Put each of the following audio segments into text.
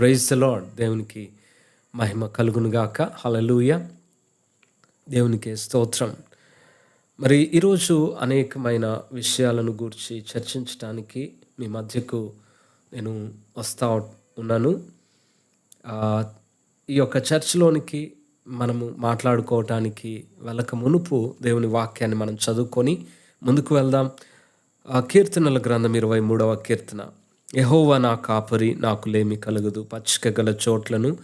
Praise lord దేవునికి మహిమ కలుగునుగాక. హలలుయ దేవునికి స్తోత్రం. మరి ఈరోజు అనేకమైన విషయాలను గూర్చి చర్చించడానికి మీ మధ్యకు నేను వస్తా ఉన్నాను. ఈ యొక్క చర్చ్లోనికి మనము మాట్లాడుకోవటానికి వెళ్ళక మునుపు దేవుని వాక్యాన్ని మనం చదువుకొని ముందుకు వెళ్దాం. ఆ కీర్తనల గ్రంథం ఇరవై మూడవ కీర్తన. యహోవా నా కాపరి నాకు లేమి కలుగదు. పచ్చిక గల చోట్లను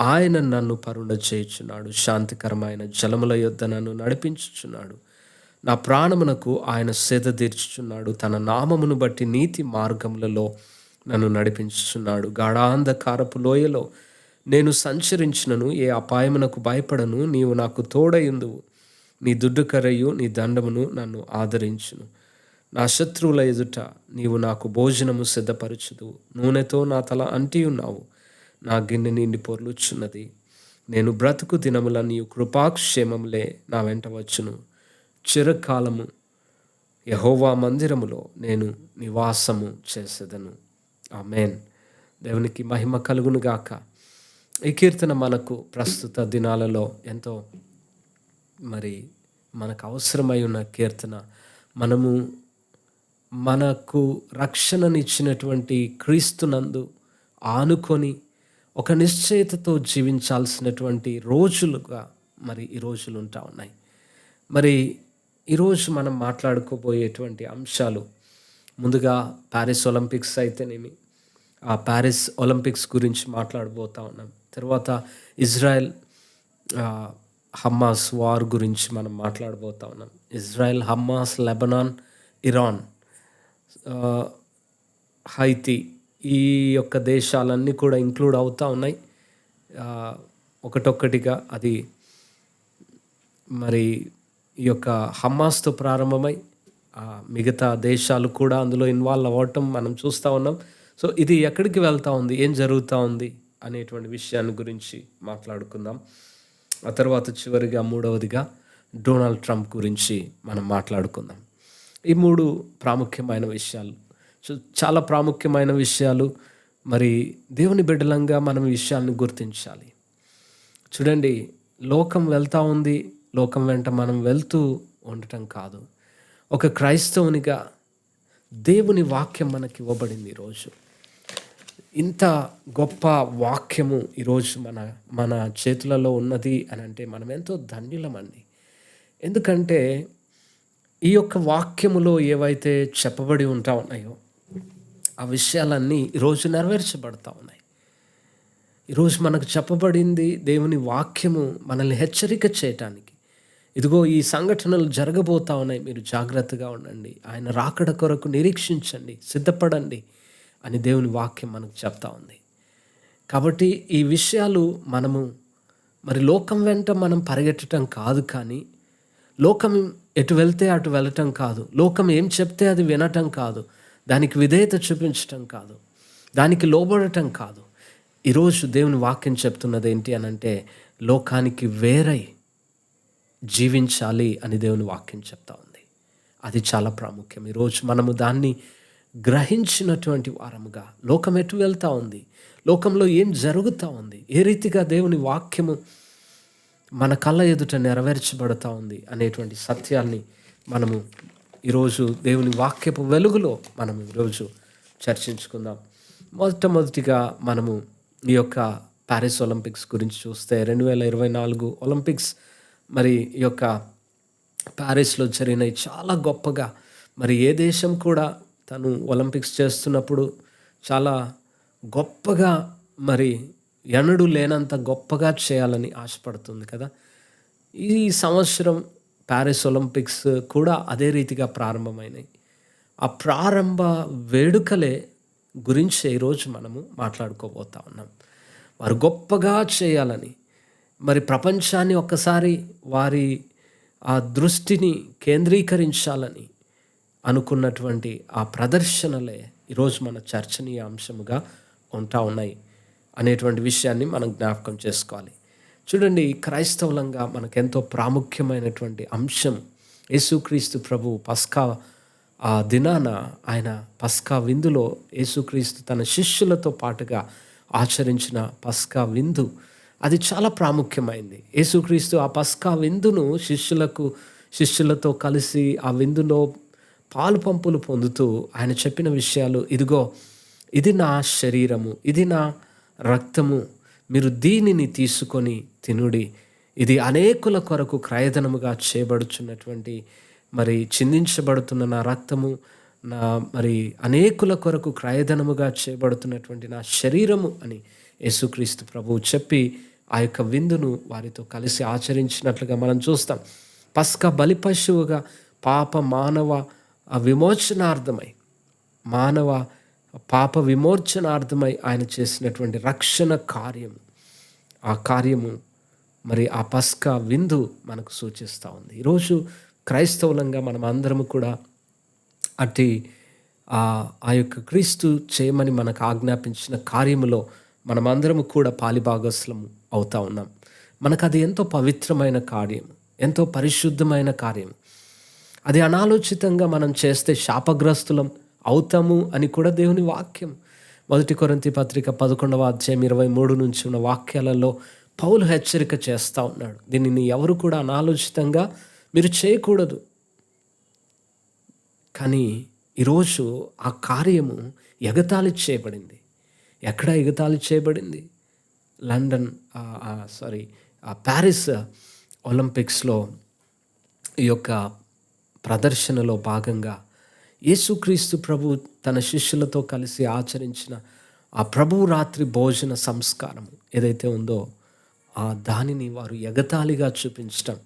ఆయన నన్ను పరుండ చేయుచున్నాడు. శాంతికరమైన జలముల యొద్ద నన్ను నడిపించుచున్నాడు. నా ప్రాణమునకు ఆయన సేద తీర్చుచున్నాడు. తన నామమును బట్టి నీతి మార్గములలో నన్ను నడిపించుచున్నాడు. గాఢాంధకారపు లోయలో నేను సంచరించినను. ఏ అపాయమునకు భయపడను. నీవు నాకు తోడయుందువు నీ దుడ్డు కరయు నీ దండమును నన్ను ఆదరించును. నా శత్రువుల ఎదుట నీవు నాకు భోజనము సిద్ధపరచుదు నూనెతో నా తల అంటి ఉన్నావు. నా గిన్నె నిండి పొర్లుచున్నది. నేను బ్రతుకు దినముల నీవు కృపాక్షేమములే నా వెంట వచ్చును. చిరకాలము యహోవా మందిరములో నేను నివాసము చేసేదను. ఆమెన్. దేవునికి మహిమ కలుగును గాక. ఈ కీర్తన మనకు ప్రస్తుత దినాలలో ఎంతో మరి మనకు అవసరమై ఉన్న కీర్తన. మనము మనకు రక్షణనిచ్చినటువంటి క్రీస్తునందు ఆనుకొని ఒక నిశ్చయితతో జీవించాల్సినటువంటి రోజులుగా మరి ఈ రోజులు ఉంటా ఉన్నాయి. మరి ఈరోజు మనం మాట్లాడుకోబోయేటువంటి అంశాలు ముందుగా ప్యారిస్ ఒలింపిక్స్ అయితేనేమి ఆ ప్యారిస్ ఒలింపిక్స్ గురించి మాట్లాడబోతా ఉన్నాం. తర్వాత ఇజ్రాయెల్ ఆ, హమ్మాస్ వార్ గురించి మనం మాట్లాడబోతా ఉన్నాం. Israel Hamas Lebanon Iran Haiti ఈ యొక్క దేశాలన్నీ కూడా ఇంక్లూడ్ అవుతూ ఉన్నాయి. ఒకటొక్కటిగా అది మరి ఈ యొక్క హమ్మాస్తో ప్రారంభమై మిగతా దేశాలు కూడా అందులో ఇన్వాల్వ్ అవ్వటం మనం చూస్తూ ఉన్నాం. సో ఇది ఎక్కడికి వెళ్తూ ఉంది ఏం జరుగుతూ ఉంది అనేటువంటి విషయాన్ని గురించి మాట్లాడుకుందాం. ఆ తర్వాత చివరిగా మూడవదిగా డొనాల్డ్ ట్రంప్ గురించి మనం మాట్లాడుకుందాం. ఈ మూడు ప్రాముఖ్యమైన విషయాలు. సో చాలా ప్రాముఖ్యమైన విషయాలు. మరి దేవుని బిడ్డలంగా మనం ఈ విషయాన్ని గుర్తించాలి. చూడండి లోకం వెళ్తూ ఉంది. లోకం వెంట మనం వెళ్తూ ఉండటం కాదు. ఒక క్రైస్తవునిగా దేవుని వాక్యం మనకి ఇవ్వబడింది ఈరోజు ఇంత గొప్ప వాక్యము ఈరోజు మన మన చేతులలో ఉన్నది అని అంటే మనం ఎంతో ధన్యులమండి. ఎందుకంటే ఈ యొక్క వాక్యములో ఏవైతే చెప్పబడి ఉంటా ఉన్నాయో ఆ విషయాలన్నీ ఈరోజు నెరవేర్చబడతా ఉన్నాయి. ఈరోజు మనకు చెప్పబడింది దేవుని వాక్యము మనల్ని హెచ్చరిక చేయటానికి. ఇదిగో ఈ సంఘటనలు జరగబోతా ఉన్నాయి. మీరు జాగ్రత్తగా ఉండండి. ఆయన రాకడ కొరకు నిరీక్షించండి. సిద్ధపడండి అని దేవుని వాక్యం మనకు చెప్తా ఉంది. కాబట్టి ఈ విషయాలు మనము మరి లోకం వెంట మనం పరిగెట్టడం కాదు కానీ లోకం ఎటు వెళ్తే అటు వెళ్ళటం కాదు. లోకం ఏం చెప్తే అది వినటం కాదు. దానికి విధేయత చూపించటం కాదు. దానికి లోబడటం కాదు. ఈరోజు దేవుని వాక్యం చెప్తున్నది ఏంటి అని అంటే లోకానికి వేరై జీవించాలి అని దేవుని వాక్యం చెప్తా ఉంది. అది చాలా ప్రాముఖ్యం. ఈరోజు మనము దాన్ని గ్రహించినటువంటి వారముగా లోకం ఎటు వెళ్తూ ఉంది? లోకంలో ఏం జరుగుతూ ఉంది? ఏ రీతిగా దేవుని వాక్యము మన కళ్ళ ఎదుట నెరవేర్చబడతా ఉంది అనేటువంటి సత్యాన్ని మనము ఈరోజు దేవుని వాక్యపు వెలుగులో మనం ఈరోజు చర్చించుకుందాం. మొట్టమొదటిగా మనము ఈ యొక్క ప్యారిస్ ఒలింపిక్స్ గురించి చూస్తే రెండు వేల ఇరవై నాలుగు ఒలింపిక్స్ మరి ఈ యొక్క ప్యారిస్లో జరిగినవి చాలా గొప్పగా మరి ఏ దేశం కూడా తను ఒలింపిక్స్ చేస్తున్నప్పుడు చాలా గొప్పగా మరి ఎనడు లేనంత గొప్పగా చేయాలని ఆశపడుతుంది కదా. ఈ సంవత్సరం ప్యారిస్ ఒలింపిక్స్ కూడా అదే రీతిగా ప్రారంభమైనాయి. ఆ ప్రారంభ వేడుకలే గురించి ఈరోజు మనము మాట్లాడుకోబోతా ఉన్నాం. వారు గొప్పగా చేయాలని మరి ప్రపంచాన్ని ఒక్కసారి వారి ఆ దృష్టిని కేంద్రీకరించాలని అనుకున్నటువంటి ఆ ప్రదర్శనలే ఈరోజు మన చర్చనీయాంశముగా ఉంటా ఉన్నాయి. అనేటువంటి విషయాన్ని మనం జ్ఞాపకం చేసుకోవాలి. చూడండి క్రైస్తవులంగా మనకెంతో ప్రాముఖ్యమైనటువంటి అంశం యేసుక్రీస్తు ప్రభు పస్కా ఆ దినాన ఆయన పస్కా విందులో యేసుక్రీస్తు తన శిష్యులతో పాటుగా ఆచరించిన పస్కా విందు అది చాలా ప్రాముఖ్యమైంది. యేసుక్రీస్తు ఆ పస్కా విందును శిష్యులకు శిష్యులతో కలిసి ఆ విందులో పాలు పంపులు పొందుతూ ఆయన చెప్పిన విషయాలు ఇదిగో ఇది నా శరీరము ఇది నా రక్తము. మీరు దీనిని తీసుకొని తినుడి. ఇది అనేకుల కొరకు క్రయధనముగా చేయబడుచున్నటువంటి మరి చిందించబడుతున్న నా రక్తము నా మరి అనేకుల కొరకు క్రయధనముగా చేయబడుతున్నటువంటి నా శరీరము అని యేసుక్రీస్తు ప్రభువు చెప్పి ఆ యొక్క విందును వారితో కలిసి ఆచరించినట్లుగా మనం చూస్తాం. పస్క బలి పశువుగా పాప మానవ విమోచనార్థమై మానవ పాప విమోచనార్థమై ఆయన చేసినటువంటి రక్షణ కార్యం. ఆ కార్యము మరి ఆ పస్క విందు మనకు సూచిస్తూ ఉంది. ఈరోజు క్రైస్తవులంగా మనం అందరము కూడా అట్టి ఆ యొక్క క్రీస్తు చేయమని మనకు ఆజ్ఞాపించిన కార్యములో మనమందరము కూడా పాలిభాగస్లము అవుతా ఉన్నాం. మనకు అది ఎంతో పవిత్రమైన కార్యం ఎంతో పరిశుద్ధమైన కార్యం అది అనాలోచితంగా మనం చేస్తే శాపగ్రస్తులం అవుతాము అని కూడా దేవుని వాక్యం. మొదటి కొరంతి పత్రిక పదకొండవ అధ్యాయం ఇరవై మూడు నుంచి ఉన్న వాక్యాలలో పౌలు హెచ్చరిక చేస్తూ ఉన్నాడు. దీనిని ఎవరు కూడా అనాలోచితంగా మీరు చేయకూడదు. కానీ ఈరోజు ఆ కార్యము ఎగతాళి చేయబడింది. ఎక్కడ ఎగతాళి చేయబడింది? లండన్ సారీ ప్యారిస్ ఒలింపిక్స్లో ఈ యొక్క ప్రదర్శనలో భాగంగా యేసుక్రీస్తు ప్రభు తన శిష్యులతో కలిసి ఆచరించిన ఆ ప్రభు రాత్రి భోజన సంస్కారం ఏదైతే ఉందో ఆ దానిని వారు ఎగతాళిగా చూపించటం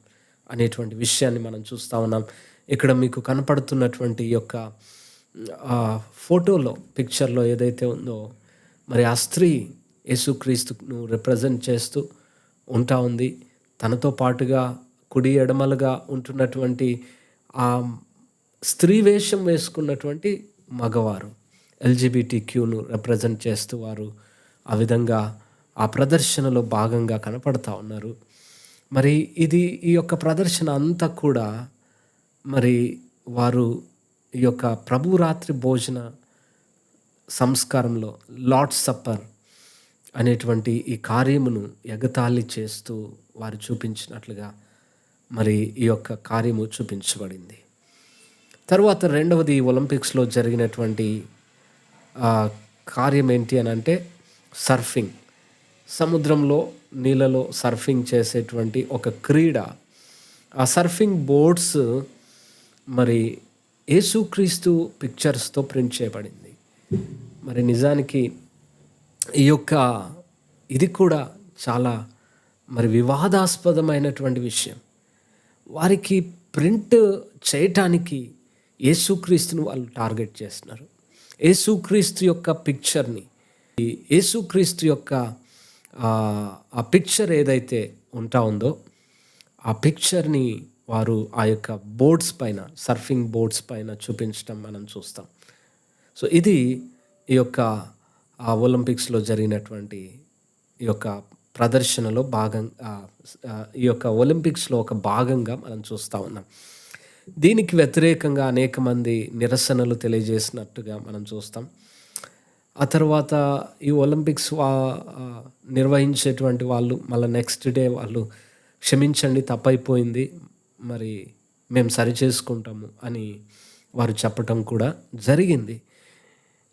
అనేటువంటి విషయాన్ని మనం చూస్తూ ఉన్నాం. ఇక్కడ మీకు కనపడుతున్నటువంటి యొక్క ఫోటోలో పిక్చర్లో ఏదైతే ఉందో మరి ఆ స్త్రీ యేసుక్రీస్తును రిప్రజెంట్ చేస్తూ ఉంటా ఉంది. తనతో పాటుగా కుడి ఎడమలుగా ఉంటున్నటువంటి ఆ స్త్రీ వేషం వేసుకున్నటువంటి మగవారు ఎల్జిబిటి క్యూను రిప్రజెంట్ చేస్తూ వారు ఆ విధంగా ఆ ప్రదర్శనలో భాగంగా కనపడతా ఉన్నారు. మరి ఇది ఈ యొక్క ప్రదర్శన అంతా కూడా మరి వారు ఈ యొక్క ప్రభురాత్రి భోజన సంస్కారంలో లార్డ్ సప్పర్ అనేటువంటి ఈ కార్యమును ఎగతాళి చేస్తూ వారు చూపించినట్లుగా మరి ఈ యొక్క కార్యము చూపించబడింది. తర్వాత రెండవది ఒలింపిక్స్లో జరిగినటువంటి కార్యం ఏంటి అని అంటే సర్ఫింగ్. సముద్రంలో నీళ్ళలో సర్ఫింగ్ చేసేటువంటి ఒక క్రీడ. ఆ సర్ఫింగ్ బోర్డ్స్ మరి యేసుక్రీస్తు పిక్చర్స్తో ప్రింట్ చేయబడింది. మరి నిజానికి ఈ యొక్క ఇది కూడా చాలా మరి వివాదాస్పదమైనటువంటి విషయం. వారికి ప్రింట్ చేయటానికి యేసుక్రీస్తుని వాళ్ళు టార్గెట్ చేస్తున్నారు. యేసుక్రీస్తు యొక్క పిక్చర్ని యేసుక్రీస్తు యొక్క ఆ పిక్చర్ ఏదైతే ఉంటా ఉందో ఆ పిక్చర్ని వారు ఆ యొక్క బోర్డ్స్ పైన సర్ఫింగ్ బోర్డ్స్ పైన చూపించడం మనం చూస్తాం. సో ఇది ఈ యొక్క ఒలింపిక్స్లో జరిగినటువంటి ఈ యొక్క ప్రదర్శనలో భాగం ఈ యొక్క ఒలింపిక్స్లో ఒక భాగంగా మనం చూస్తూ ఉన్నాం. దీనికి వ్యతిరేకంగా అనేక మంది నిరసనలు తెలియజేసినట్టుగా మనం చూస్తాం. ఆ తర్వాత ఈ ఒలింపిక్స్ నిర్వహించేటువంటి వాళ్ళు మళ్ళీ నెక్స్ట్ డే వాళ్ళు క్షమించండి తప్పైపోయింది మరి మేము సరి చేసుకుంటాము అని వారు చెప్పటం కూడా జరిగింది.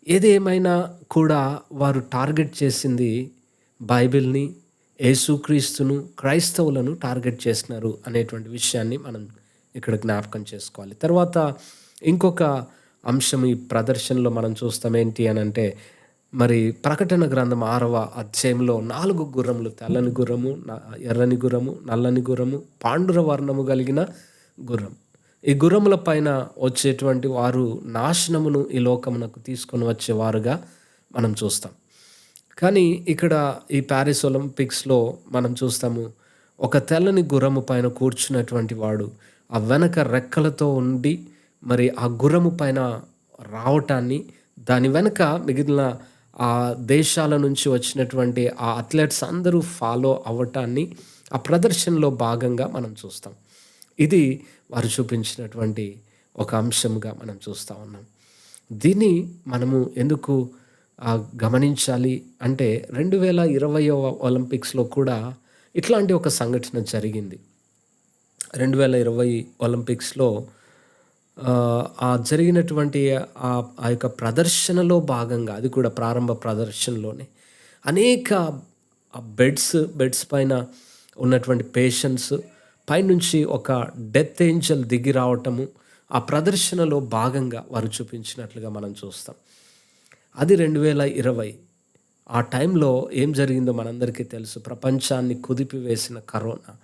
ఏదేమైనా కూడా వారు టార్గెట్ చేసింది బైబిల్ని యేసుక్రీస్తును క్రైస్తవులను టార్గెట్ చేసినారు అనేటువంటి విషయాన్ని మనం ఇక్కడ జ్ఞాపకం చేసుకోవాలి. తర్వాత ఇంకొక అంశం ఈ ప్రదర్శనలో మనం చూస్తాం ఏంటి అని అంటే మరి ప్రకటన గ్రంథం ఆరవ అధ్యాయంలో నాలుగు గుర్రములు తెల్లని గుర్రము ఎర్రని గుర్రము నల్లని గుర్రము పాండుర వర్ణము కలిగిన గుర్రం. ఈ గుర్రముల పైన వచ్చేటువంటి వారు నాశనమును ఈ లోకమునకు తీసుకొని వచ్చేవారుగా మనం చూస్తాం. కానీ ఇక్కడ ఈ ప్యారిస్ ఒలింపిక్స్లో మనం చూస్తాము ఒక తెల్లని గుర్రము పైన కూర్చున్నటువంటి వాడు ఆ వెనక రెక్కలతో ఉండి మరి ఆ గుర్రము పైన రావటాన్ని దాని వెనక మిగిలిన ఆ దేశాల నుంచి వచ్చినటువంటి ఆ అథ్లెట్స్ అందరూ ఫాలో అవ్వటాన్ని ఆ ప్రదర్శనలో భాగంగా మనం చూస్తాం. ఇది వారు చూపించినటువంటి ఒక అంశంగా మనం చూస్తూ ఉన్నాం. దీన్ని మనము ఎందుకు గమనించాలి అంటే రెండు వేల ఇరవయో ఒలింపిక్స్లో కూడా ఇట్లాంటి ఒక సంఘటన జరిగింది. రెండు వేల ఇరవై ఒలింపిక్స్లో ఆ జరిగినటువంటి ఆ ఆ యొక్క ప్రదర్శనలో భాగంగా అది కూడా ప్రారంభ ప్రదర్శనలోనే అనేక బెడ్స్ బెడ్స్ పైన ఉన్నటువంటి పేషెంట్స్ పైనుంచి ఒక డెత్ ఏంజల్ దిగి రావటము ఆ ప్రదర్శనలో భాగంగా వారు చూపించినట్లుగా మనం చూస్తాం. అది రెండు వేల ఇరవై. ఆ టైంలో ఏం జరిగిందో మనందరికీ తెలుసు. ప్రపంచాన్ని కుదిపివేసిన కరోనా.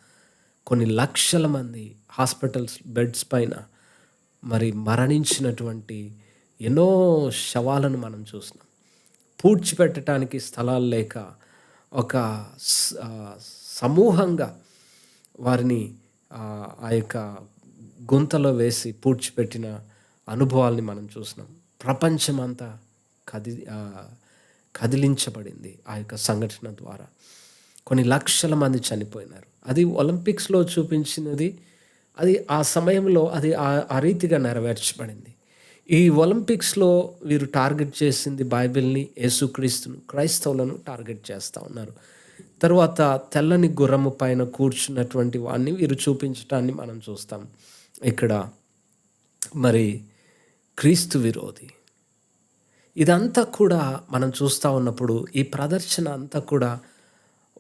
కొన్ని లక్షల మంది హాస్పిటల్స్ బెడ్స్ పైన మరి మరణించినటువంటి ఎన్నో శవాలను మనం చూసినాం పూడ్చిపెట్టడానికి స్థలాలు లేక ఒక సమూహంగా వారిని ఆ యొక్క గుంతలో వేసి పూడ్చిపెట్టిన అనుభవాల్ని మనం చూసినాం ప్రపంచమంతా కది కదిలించబడింది ఆ యొక్క సంఘటన ద్వారా. కొన్ని లక్షల మంది చనిపోయినారు. అది ఒలింపిక్స్లో చూపించినది అది ఆ సమయంలో అది ఆ రీతిగా నెరవేర్చబడింది. ఈ ఒలింపిక్స్లో వీరు టార్గెట్ చేసింది బైబిల్ని యేసుక్రీస్తును క్రైస్తవులను టార్గెట్ చేస్తూ ఉన్నారు. తర్వాత తెల్లని గుర్రము పైన కూర్చున్నటువంటి వాడిని వీరు చూపించటాన్ని మనం చూస్తాం. ఇక్కడ మరి క్రీస్తు విరోధి. ఇదంతా కూడా మనం చూస్తూ ఉన్నప్పుడు ఈ ప్రదర్శన అంతా కూడా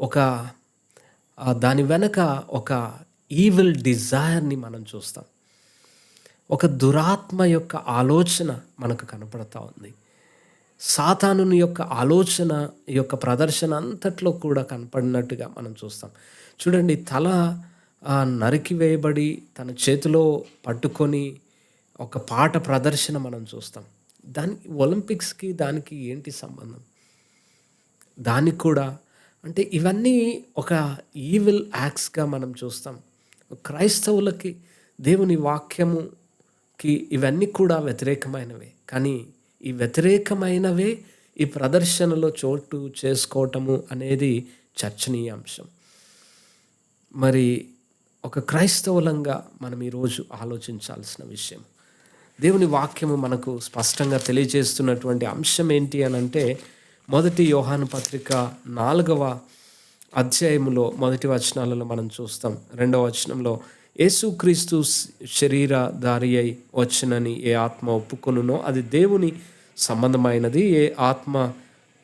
ఒక దాని వెనక ఒక ఈవిల్ డిజైర్ని మనం చూస్తాం. ఒక దురాత్మ యొక్క ఆలోచన మనకు కనపడతా ఉంది. సాతానుని యొక్క ఆలోచన యొక్క ప్రదర్శన అంతట్లో కూడా కనపడినట్టుగా మనం చూస్తాం. చూడండి తల నరికి వేయబడి తన చేతిలో పట్టుకొని ఒక పాట ప్రదర్శన మనం చూస్తాం. దాని ఒలింపిక్స్కి దానికి ఏంటి సంబంధం? దానికి కూడా అంటే ఇవన్నీ ఒక ఈవిల్ యాక్ట్స్గా మనం చూస్తాం. క్రైస్తవులకి దేవుని వాక్యముకి ఇవన్నీ కూడా వ్యతిరేకమైనవే. కానీ ఈ వ్యతిరేకమైనవే ఈ ప్రదర్శనలో చోటు చేసుకోవటము అనేది చర్చనీయాంశం మరి ఒక క్రైస్తవులంగా మనం ఈరోజు ఆలోచించాల్సిన విషయం. దేవుని వాక్యము మనకు స్పష్టంగా తెలియజేస్తున్నటువంటి అంశం ఏంటి అని అంటే మొదటి యోహాను పత్రిక నాలుగవ అధ్యాయములో మొదటి వచనాలలో మనం చూస్తాం. రెండవ వచనంలో యేసుక్రీస్తు శరీరధారి అయి వచ్చినని ఏ ఆత్మ ఒప్పుకొనునో అది దేవుని సంబంధమైనది. ఏ ఆత్మ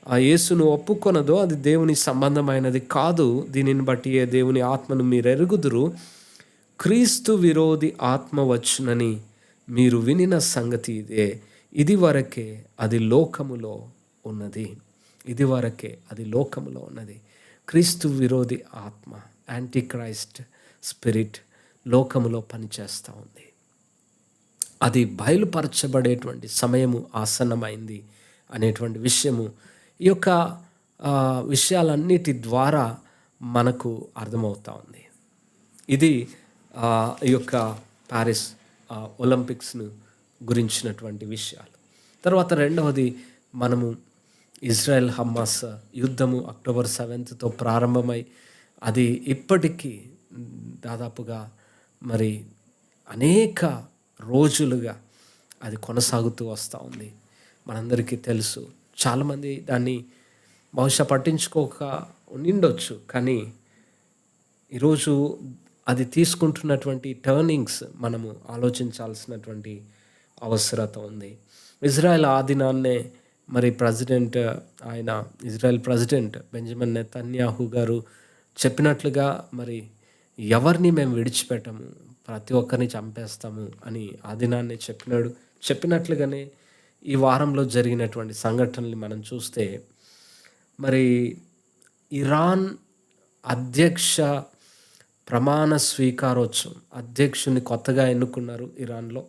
ఆ యేసును ఒప్పుకొనదో అది దేవుని సంబంధమైనది కాదు. దీనిని బట్టి ఏ దేవుని ఆత్మను మీరు ఎరుగుదురు క్రీస్తు విరోధి ఆత్మ వచ్చునని మీరు వినిన సంగతి ఇదే. ఇది వరకే అది లోకములో ఉన్నది. ఇది వరకే అది లోకములో ఉన్నది. క్రీస్తు విరోధి ఆత్మ యాంటీ క్రైస్ట్ స్పిరిట్ లోకములో పనిచేస్తూ ఉంది. అది బయలుపరచబడేటువంటి సమయము ఆసన్నమైంది అనేటువంటి విషయము ఈ యొక్క విషయాలన్నిటి ద్వారా మనకు అర్థమవుతూ ఉంది. ఇది ఈ యొక్క ప్యారిస్ ఒలింపిక్స్ను గురించినటువంటి విషయాలు. తర్వాత రెండవది మనము ఇజ్రాయెల్ హమ్మాస్ యుద్ధము అక్టోబర్ సెవెంత్తో ప్రారంభమై అది ఇప్పటికీ దాదాపుగా మరి అనేక రోజులుగా అది కొనసాగుతూ వస్తూ ఉంది. మనందరికీ తెలుసు. చాలామంది దాన్ని బహుశా పట్టించుకోక ఉండిండొచ్చు కానీ ఈరోజు అది తీసుకుంటున్నటువంటి టర్నింగ్స్ మనము ఆలోచించాల్సినటువంటి అవసరత ఉంది. ఇజ్రాయెల్ ఆదినాన్నే మరి ప్రెసిడెంట్ ఆయన ఇజ్రాయెల్ ప్రెసిడెంట్ బెంజమిన్ నెతన్యాహు గారు చెప్పినట్లుగా మరి ఎవరిని మేము విడిచిపెట్టము? ప్రతి ఒక్కరిని చంపేస్తాము అని ఆదినాన్ని చెప్పినాడు. చెప్పినట్లుగానే ఈ వారంలో జరిగినటువంటి సంఘటనలు మనం చూస్తే మరి ఇరాన్ అధ్యక్ష ప్రమాణ స్వీకారోత్సవం అధ్యక్షుని కొత్తగా ఎన్నుకున్నారు ఇరాన్లో.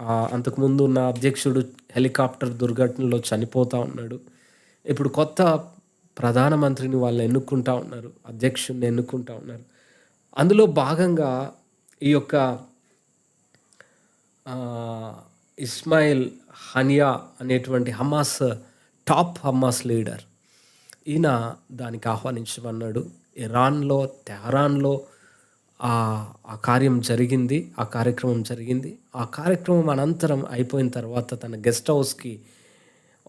అంతకుముందు ఉన్న అధ్యక్షుడు హెలికాప్టర్ దుర్ఘటనలో చనిపోతూ ఉన్నాడు. ఇప్పుడు కొత్త ప్రధానమంత్రిని వాళ్ళు ఎన్నుకుంటా ఉన్నారు అధ్యక్షుడిని ఎన్నుకుంటా ఉన్నారు. అందులో భాగంగా ఈ యొక్క ఇస్మాయిల్ హనియా అనేటువంటి హమాస్ టాప్ హమాస్ లీడర్. ఈయన దానికి ఆహ్వానించమన్నాడు. ఇరాన్లో తెహరాన్లో ఆ కార్యం జరిగింది ఆ కార్యక్రమం జరిగింది. ఆ కార్యక్రమం అనంతరం అయిపోయిన తర్వాత తన గెస్ట్ హౌస్కి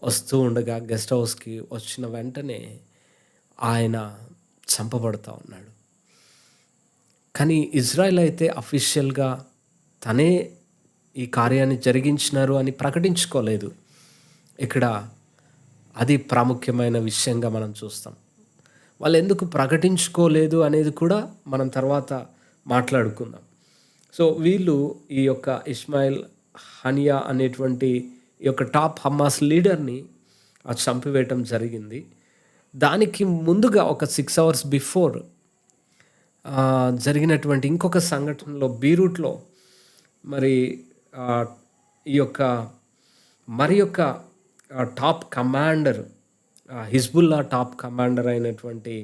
వస్తూ ఉండగా గెస్ట్ హౌస్కి వచ్చిన వెంటనే ఆయన చంపబడుతూ ఉన్నాడు. కానీ ఇజ్రాయెల్ అయితే అఫీషియల్గా తనే ఈ కార్యాన్ని జరిగించినారు అని ప్రకటించుకోలేదు. ఇక్కడ అది ప్రాముఖ్యమైన విషయంగా మనం చూస్తాం. వాళ్ళు ఎందుకు ప్రకటించుకోలేదు అనేది కూడా మనం తర్వాత మాట్లాడుకుందాం. సో వీళ్ళు ఈ యొక్క ఇస్మాయిల్ హనియా అనేటువంటి ఈ యొక్క టాప్ హమ్మాస్ లీడర్ని చంపివేయటం జరిగింది. దానికి ముందుగా ఒక సిక్స్ అవర్స్ బిఫోర్ జరిగినటువంటి ఇంకొక సంఘటనలో బీరూట్లో మరి ఈ యొక్క మరి యొక్క top commander Hezbollah top commander అయినటువంటి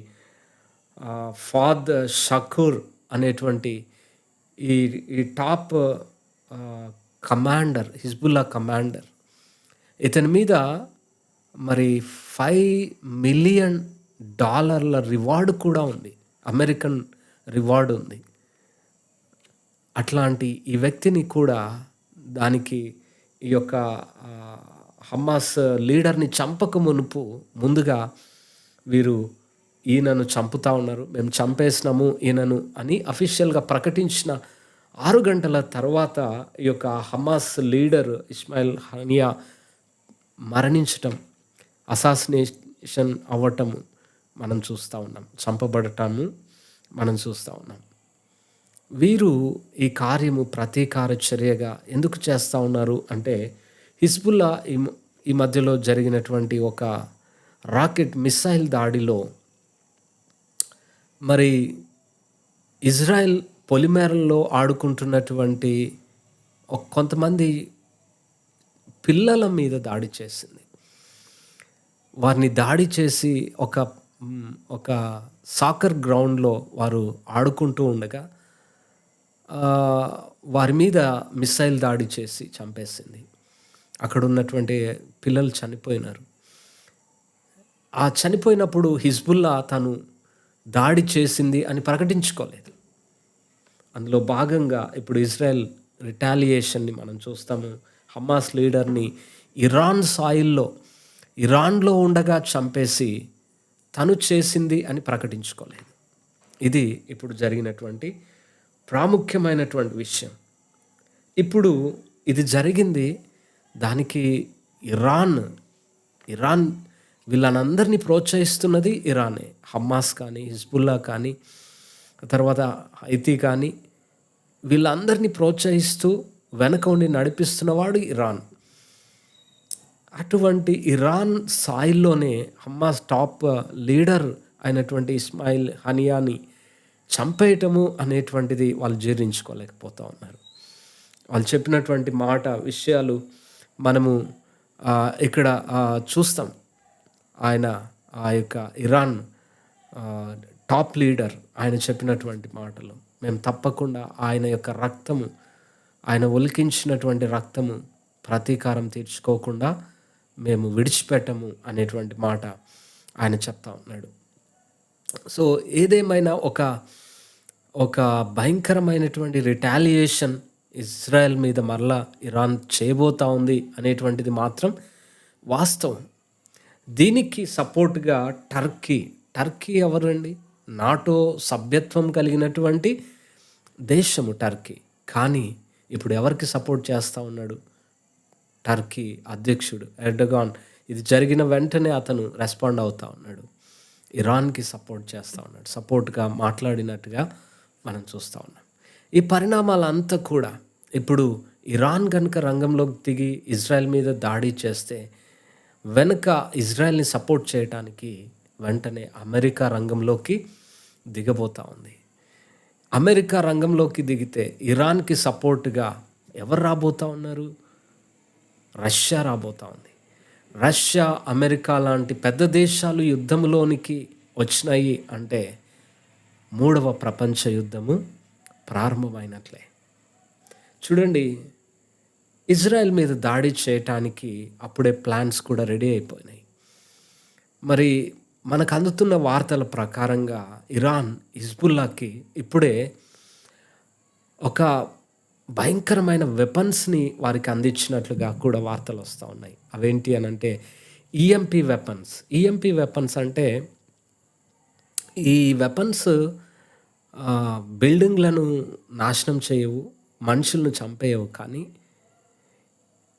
ఫాద్ షకూర్ అనేటువంటి ఈ ఈ టాప్ కమాండర్ హిజ్బుల్లా కమాండర్ ఇతని మీద మరి ఫైవ్ మిలియన్ డాలర్ల రివార్డు కూడా ఉంది. అమెరికన్ రివార్డు ఉంది. అట్లాంటి ఈ వ్యక్తిని కూడా దానికి ఈ యొక్క ఆ, హమాస్ లీడర్ని చంపక మునుపు ముందుగా వీరు ఈయనను చంపుతా ఉన్నారు. మేము చంపేసినాము ఈయనను అని అఫీషియల్గా ప్రకటించిన ఆరు గంటల తర్వాత ఈ యొక్క హమాస్ లీడర్ ఇస్మాయిల్ హనియా మరణించటం అసాసినేషన్ అవ్వటము మనం చూస్తూ ఉన్నాం. చంపబడటము మనం చూస్తూ ఉన్నాం. వీరు ఈ కార్యము ప్రతీకార చర్యగా ఎందుకు చేస్తూ ఉన్నారు అంటే హిజ్బుల్లా ఈ ఈ మధ్యలో జరిగినటువంటి ఒక రాకెట్ మిస్సైల్ దాడిలో మరి ఇజ్రాయెల్ పొలిమేరల్లో ఆడుకుంటున్నటువంటి కొంతమంది పిల్లల మీద దాడి చేసింది. వారిని దాడి చేసి ఒక ఒక సాకర్ గ్రౌండ్లో వారు ఆడుకుంటూ ఉండగా వారి మీద మిసైల్ దాడి చేసి చంపేసింది. అక్కడ ఉన్నటువంటి పిల్లలు చనిపోయినారు. ఆ చనిపోయినప్పుడు హిజ్బుల్లా తను దాడి చేసింది అని ప్రకటించుకోలేదు. అందులో భాగంగా ఇప్పుడు ఇజ్రాయెల్ రిటాలియేషన్ని మనం చూస్తాము. హమాస్ లీడర్ని ఇరాన్ సాయిల్లో ఇరాన్లో ఉండగా చంపేసి తను చేసింది అని ప్రకటించుకోలేదు. ఇది ఇప్పుడు జరిగినటువంటి ప్రాముఖ్యమైనటువంటి విషయం. ఇప్పుడు ఇది జరిగింది దానికి ఇరాన్ ఇరాన్ వీళ్ళనందరినీ ప్రోత్సహిస్తున్నది ఇరానే. హమ్మాస్ కానీ హిజ్బుల్లా కానీ తర్వాత హైతీ కానీ వీళ్ళందరినీ ప్రోత్సహిస్తూ వెనక ఉండి నడిపిస్తున్నవాడు ఇరాన్. అటువంటి ఇరాన్ సాయిల్లోనే హమ్మాస్ టాప్ లీడర్ అయినటువంటి ఇస్మాయిల్ హనియాని చంపేయటము అనేటువంటిది వాళ్ళు జీర్ణించుకోలేకపోతూ ఉన్నారు. వాళ్ళు చెప్పినటువంటి మాట విషయాలు మనము ఇక్కడ చూస్తాం. ఆయన ఆ యొక్క ఇరాన్ టాప్ లీడర్ ఆయన చెప్పినటువంటి మాటలు. మేము తప్పకుండా ఆయన యొక్క రక్తము ఆయన ఒలికించినటువంటి రక్తము ప్రతీకారం తీర్చుకోకుండా మేము విడిచిపెట్టము అనేటువంటి మాట ఆయన చెప్తా ఉన్నాడు. సో ఏదేమైనా ఒక ఒక భయంకరమైనటువంటి రిటాలియేషన్ ఇజ్రాయెల్ మీద మరలా ఇరాన్ చేయబోతా ఉంది అనేటువంటిది మాత్రం వాస్తవం. దీనికి సపోర్ట్గా టర్కీ టర్కీ ఎవరండి? నాటో సభ్యత్వం కలిగినటువంటి దేశము టర్కీ. కానీ ఇప్పుడు ఎవరికి సపోర్ట్ చేస్తూ ఉన్నాడు? టర్కీ అధ్యక్షుడు ఎర్డగాన్. ఇది జరిగిన వెంటనే అతను రెస్పాండ్ అవుతా ఉన్నాడు. ఇరాన్కి సపోర్ట్ చేస్తూ ఉన్నాడు. సపోర్ట్గా మాట్లాడినట్టుగా మనం చూస్తూ ఉన్నాం. ఈ పరిణామాలంతా కూడా ఇప్పుడు ఇరాన్ కనుక రంగంలోకి దిగి ఇజ్రాయెల్ మీద దాడి చేస్తే వెనుక ఇజ్రాయెల్ని సపోర్ట్ చేయడానికి వెంటనే అమెరికా రంగంలోకి దిగబోతా ఉంది. అమెరికా రంగంలోకి దిగితే ఇరాన్కి సపోర్ట్గా ఎవరు రాబోతా ఉన్నారు? రష్యా రాబోతా ఉంది. రష్యా అమెరికా లాంటి పెద్ద దేశాలు యుద్ధంలోనికి వచ్చినాయి అంటే మూడవ ప్రపంచ యుద్ధము ప్రారంభమైనట్లే. చూడండి ఇజ్రాయెల్ మీద దాడి చేయటానికి అప్పుడే ప్లాన్స్ కూడా రెడీ అయిపోయినాయి. మరి మనకు అందుతున్న వార్తల ప్రకారంగా ఇరాన్ హిజ్బుల్లాకి ఇప్పుడే ఒక భయంకరమైన వెపన్స్ని వారికి అందించినట్లుగా కూడా వార్తలు వస్తూ ఉన్నాయి. అవేంటి అని అంటే ఈఎంపీ వెపన్స్ ఈఎంపీ వెపన్స్ అంటే ఈ వెపన్స్ బిల్డింగ్లను నాశనం చేయవు మనుషులను చంపేయవు కానీ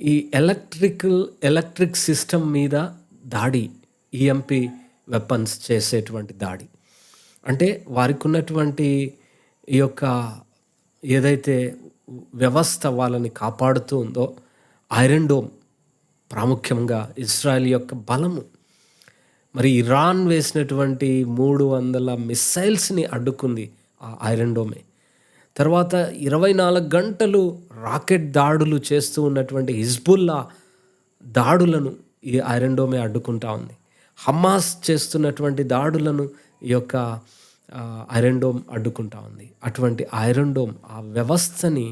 ఈ ఎలక్ట్రికల్ ఎలక్ట్రిక్ సిస్టమ్ మీద దాడి ఈఎంపి వెపన్స్ చేసేటువంటి దాడి. అంటే వారికి ఉన్నటువంటి ఈ యొక్క ఏదైతే వ్యవస్థ వాళ్ళని కాపాడుతూ ఉందో ఐరన్ డోమ్ ప్రాముఖ్యంగా ఇజ్రాయెల్ యొక్క బలము. మరి ఇరాన్ వేసినటువంటి మూడు వందల మిస్సైల్స్ని అడ్డుకుంది ఆ ఐరన్ డోమే. తర్వాత ఇరవై నాలుగు గంటలు రాకెట్ దాడులు చేస్తూ ఉన్నటువంటి హిజ్బుల్లా దాడులను ఈ ఐరన్ డోమే అడ్డుకుంటా ఉంది. హమాస్ చేస్తున్నటువంటి దాడులను ఈ యొక్క ఐరన్ డోమ్ అడ్డుకుంటా ఉంది. అటువంటి ఐరన్ డోమ్ ఆ వ్యవస్థని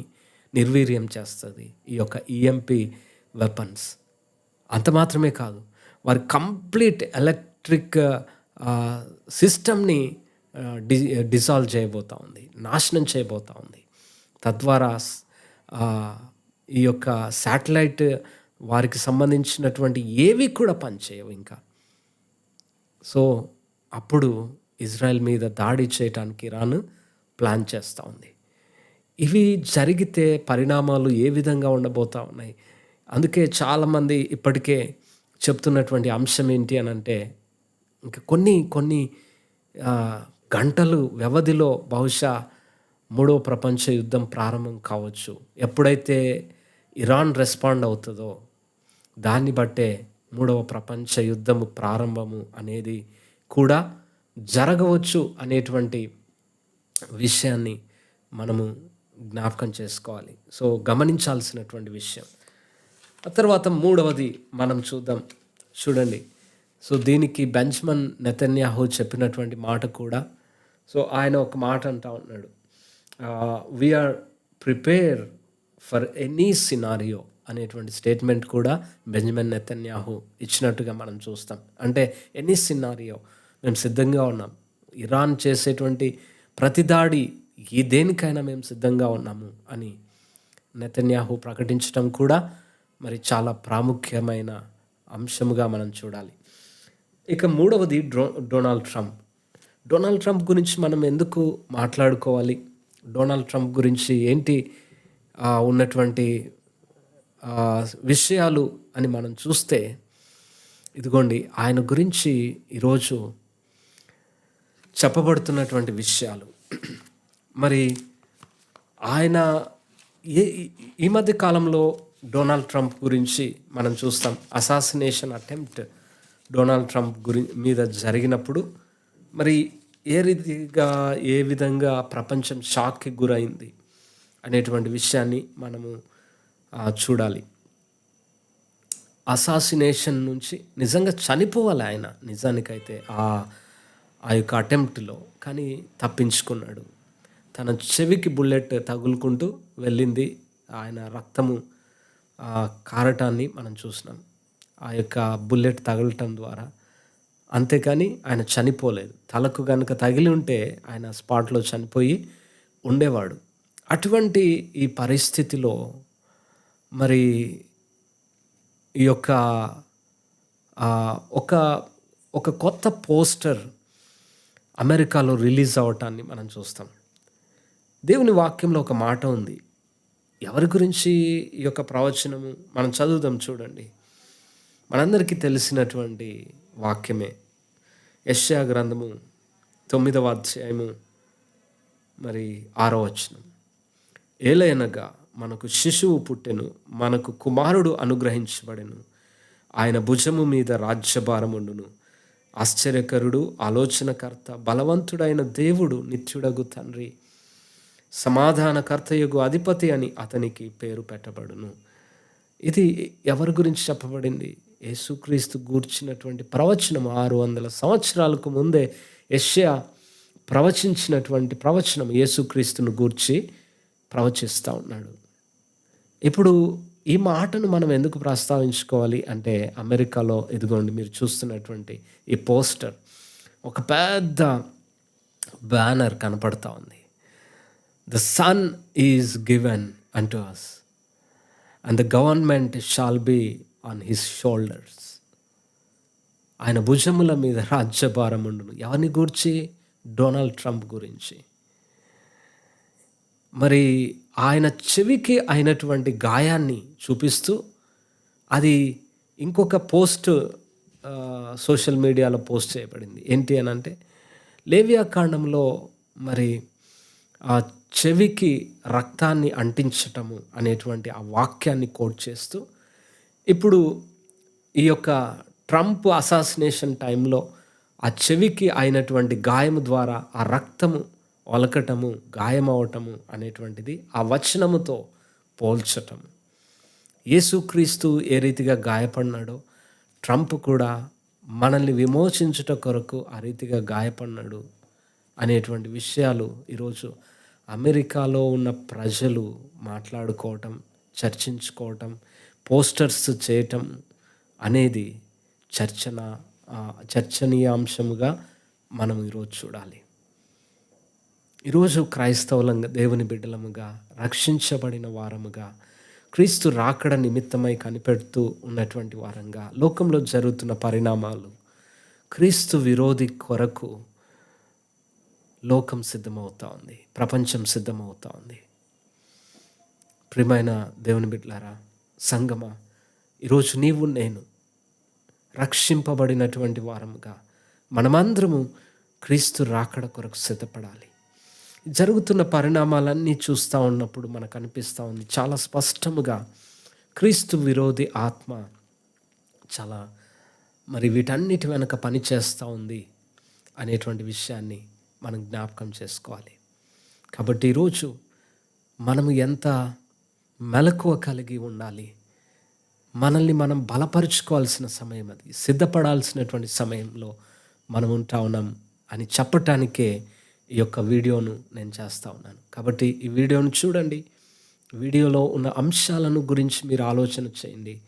నిర్వీర్యం చేస్తుంది ఈ యొక్క ఈఎంపి వెపన్స్ అంత మాత్రమే కాదు వారి కంప్లీట్ ఎలక్ట్రిక్ సిస్టమ్ని డి డిజాల్వ్ చేయబోతా ఉంది నాశనం చేయబోతా ఉంది. తద్వారా ఈ యొక్క శాటిలైట్ వారికి సంబంధించినటువంటి ఏవి కూడా పనిచేయవు ఇంకా. సో అప్పుడు ఇజ్రాయెల్ మీద దాడి చేయడానికి ఇరాన్ ప్లాన్ చేస్తూ ఉంది. ఇవి జరిగితే పరిణామాలు ఏ విధంగా ఉండబోతా ఉన్నాయి? అందుకే చాలామంది ఇప్పటికే చెప్తున్నటువంటి అంశం ఏంటి అని అంటే ఇంకా కొన్ని కొన్ని గంటలు వ్యవధిలో బహుశా మూడవ ప్రపంచ యుద్ధం ప్రారంభం కావచ్చు. ఎప్పుడైతే ఇరాన్ రెస్పాండ్ అవుతుందో దాన్ని బట్టే మూడవ ప్రపంచ యుద్ధము ప్రారంభము అనేది కూడా జరగవచ్చు అనేటువంటి విషయాన్ని మనము జ్ఞాపకం చేసుకోవాలి. సో గమనించాల్సినటువంటి విషయం. ఆ తర్వాత మూడవది మనం చూద్దాం. చూడండి. సో దీనికి బెంచ్మన్ నెతన్యాహు చెప్పినటువంటి మాట కూడా సో ఆయన ఒక మాట అంటా ఉన్నాడు. We're prepare for any scenario అనేటువంటి స్టేట్మెంట్ కూడా బెంజమిన్ నెతన్యాహు ఇచ్చినట్టుగా మనం చూస్తాం. అంటే ఎనీ సినారియో మేము సిద్ధంగా ఉన్నాం. ఇరాన్ చేసేటువంటి ప్రతి దాడి ఈ దేనికైనా మేము సిద్ధంగా ఉన్నాము అని నెతన్యాహు ప్రకటించడం కూడా మరి చాలా ప్రాముఖ్యమైన అంశముగా మనం చూడాలి. ఇక మూడవది డ్రో డొనాల్డ్ ట్రంప్. డొనాల్డ్ ట్రంప్ గురించి మనం ఎందుకు మాట్లాడుకోవాలి? డొనాల్డ్ ట్రంప్ గురించి ఏంటి ఉన్నటువంటి విషయాలు అని మనం చూస్తే ఇదిగోండి ఆయన గురించి ఈరోజు చెప్పబడుతున్నటువంటి విషయాలు. మరి ఆయన ఏ ఈ మధ్య కాలంలో డొనాల్డ్ ట్రంప్ గురించి మనం చూస్తాం. అసాసినేషన్ అటెంప్ట్ డొనాల్డ్ ట్రంప్ గురి మీద జరిగినప్పుడు మరి ఏ రీతిగా ఏ విధంగా ప్రపంచం షాక్కి గురైంది అనేటువంటి విషయాన్ని మనము చూడాలి. అసాసినేషన్ నుంచి నిజంగా చనిపోవాలి ఆయన నిజానికైతే ఆ ఆ యొక్క అటెంప్ట్లో. కానీ తప్పించుకున్నాడు. తన చెవికి బుల్లెట్ తగులుకుంటూ వెళ్ళింది ఆయన రక్తము ఆ, కారటాన్ని మనం చూసినాం. ఆ యొక్క బుల్లెట్ తగలటం ద్వారా అంతేకాని ఆయన చనిపోలేదు. తలకు కనుక తగిలి ఉంటే ఆయన స్పాట్లో చనిపోయి ఉండేవాడు. అటువంటి ఈ పరిస్థితిలో మరి ఈ యొక్క ఒక ఒక కొత్త పోస్టర్ అమెరికాలో రిలీజ్ అవటాన్ని మనం చూస్తాం. దేవుని వాక్యంలో ఒక మాట ఉంది. ఎవరి గురించి ఈ యొక్క ప్రవచనము మనం చదువుదాం చూడండి. మనందరికీ తెలిసినటువంటి వాక్యమే. యశ్యా గ్రంథము తొమ్మిదవ అధ్యాయము మరి ఆరో వచనం. ఏలైనగా మనకు శిశువు పుట్టెను మనకు కుమారుడు అనుగ్రహించబడెను. ఆయన భుజము మీద రాజ్యభారముండును ఆశ్చర్యకరుడు ఆలోచనకర్త బలవంతుడైన దేవుడు నిత్యుడగు తండ్రి. సమాధానకర్తయగు అధిపతి అని అతనికి పేరు పెట్టబడును. ఇది ఎవరి గురించి చెప్పబడింది? యేసుక్రీస్తు గూర్చినటువంటి ప్రవచనం ఆరు వందల సంవత్సరాలకు ముందే యష్యా ప్రవచించినటువంటి ప్రవచనం యేసుక్రీస్తును గూర్చి ప్రవచిస్తూ ఉన్నాడు. ఇప్పుడు ఈ మాటను మనం ఎందుకు ప్రస్తావించుకోవాలి అంటే అమెరికాలో ఇదిగోండి మీరు చూస్తున్నటువంటి ఈ పోస్టర్ ఒక పెద్ద బ్యానర్ కనపడతా ఉంది. ద సన్ ఈజ్ గివెన్ అంటూ us and the government shall be on his shoulders ఆయన భుజముల మీద రాజ్యభారం ఉండును. ఎవరిని గూర్చి? డొనాల్డ్ ట్రంప్ గురించి. మరి ఆయన చెవికి అయినటువంటి గాయాన్ని చూపిస్తూ అది ఇంకొక పోస్ట్ సోషల్ మీడియాలో పోస్ట్ చేయబడింది. ఏంటి అని అంటే లేవియా కాండంలో మరి ఆ చెవికి రక్తాన్ని అంటించటము అనేటువంటి ఆ వాక్యాన్ని కోట్ చేస్తూ ఇప్పుడు ఈ యొక్క ట్రంప్ అసాసినేషన్ టైంలో ఆ చెవికి అయినటువంటి గాయము ద్వారా ఆ రక్తము ఒలకటము గాయమవటము అనేటువంటిది ఆ వచనముతో పోల్చటం. యేసుక్రీస్తు ఏ రీతిగా గాయపడినాడో ట్రంప్ కూడా మనల్ని విమోచించుట కొరకు ఆ రీతిగా గాయపడినాడు అనేటువంటి విషయాలు ఈరోజు అమెరికాలో ఉన్న ప్రజలు మాట్లాడుకోవటం చర్చించుకోవటం పోస్టర్స్ చేయటం అనేది చర్చన చర్చనీయాంశముగా మనం ఈరోజు చూడాలి. ఈరోజు క్రైస్తవులంగా దేవుని బిడ్డలముగా రక్షించబడిన వారముగా క్రీస్తు రాకడ నిమిత్తమై కనిపెడుతూ ఉన్నటువంటి వారంగా లోకంలో జరుగుతున్న పరిణామాలు క్రీస్తు విరోధి కొరకు లోకం సిద్ధమవుతా ఉంది ప్రపంచం సిద్ధమవుతా ఉంది. ప్రియమైన దేవుని బిడ్డలారా సంగమా. ఈరోజు నీవు నేను రక్షింపబడినటువంటి వారముగా మనమందరము క్రీస్తు రాకడ కొరకు సిద్ధపడాలి. జరుగుతున్న పరిణామాలన్నీ చూస్తూ ఉన్నప్పుడు మనకు అనిపిస్తూ ఉంది. చాలా స్పష్టముగా క్రీస్తు విరోధి ఆత్మ చాలా మరి వీటన్నిటి వెనక పని చేస్తూ ఉంది అనేటువంటి విషయాన్ని మనం జ్ఞాపకం చేసుకోవాలి. కాబట్టి ఈరోజు మనము ఎంత మెలకువ కలిగి ఉండాలి. మనల్ని మనం బలపరుచుకోవాల్సిన సమయం అది. సిద్ధపడాల్సినటువంటి సమయంలో మనం ఉంటా ఉన్నాం అని చెప్పటానికే ఈ యొక్క వీడియోను నేను చేస్తూ ఉన్నాను. కాబట్టి ఈ వీడియోను చూడండి. వీడియోలో ఉన్న అంశాలను గురించి మీరు ఆలోచన చేయండి.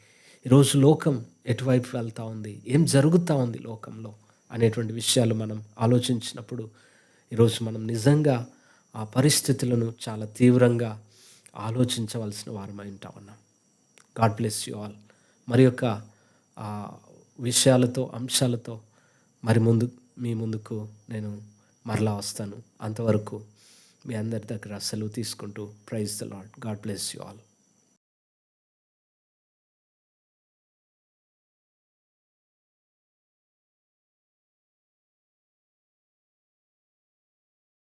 ఈరోజు లోకం ఎటువైపు వెళ్తూ ఉంది? ఏం జరుగుతూ ఉంది లోకంలో? అనేటువంటి విషయాలు మనం ఆలోచించినప్పుడు ఈరోజు మనం నిజంగా ఆ పరిస్థితులను చాలా తీవ్రంగా ఆలోచించవలసిన వారమై ఉంటా ఉన్నాం గాడ్ బ్లెస్ యు ఆల్ మరి యొక్క విషయాలతో అంశాలతో మరి ముందు మీ ముందుకు నేను మరలా వస్తాను. అంతవరకు మీ అందరి దగ్గర సెలవు తీసుకుంటూ praise the lord god bless you all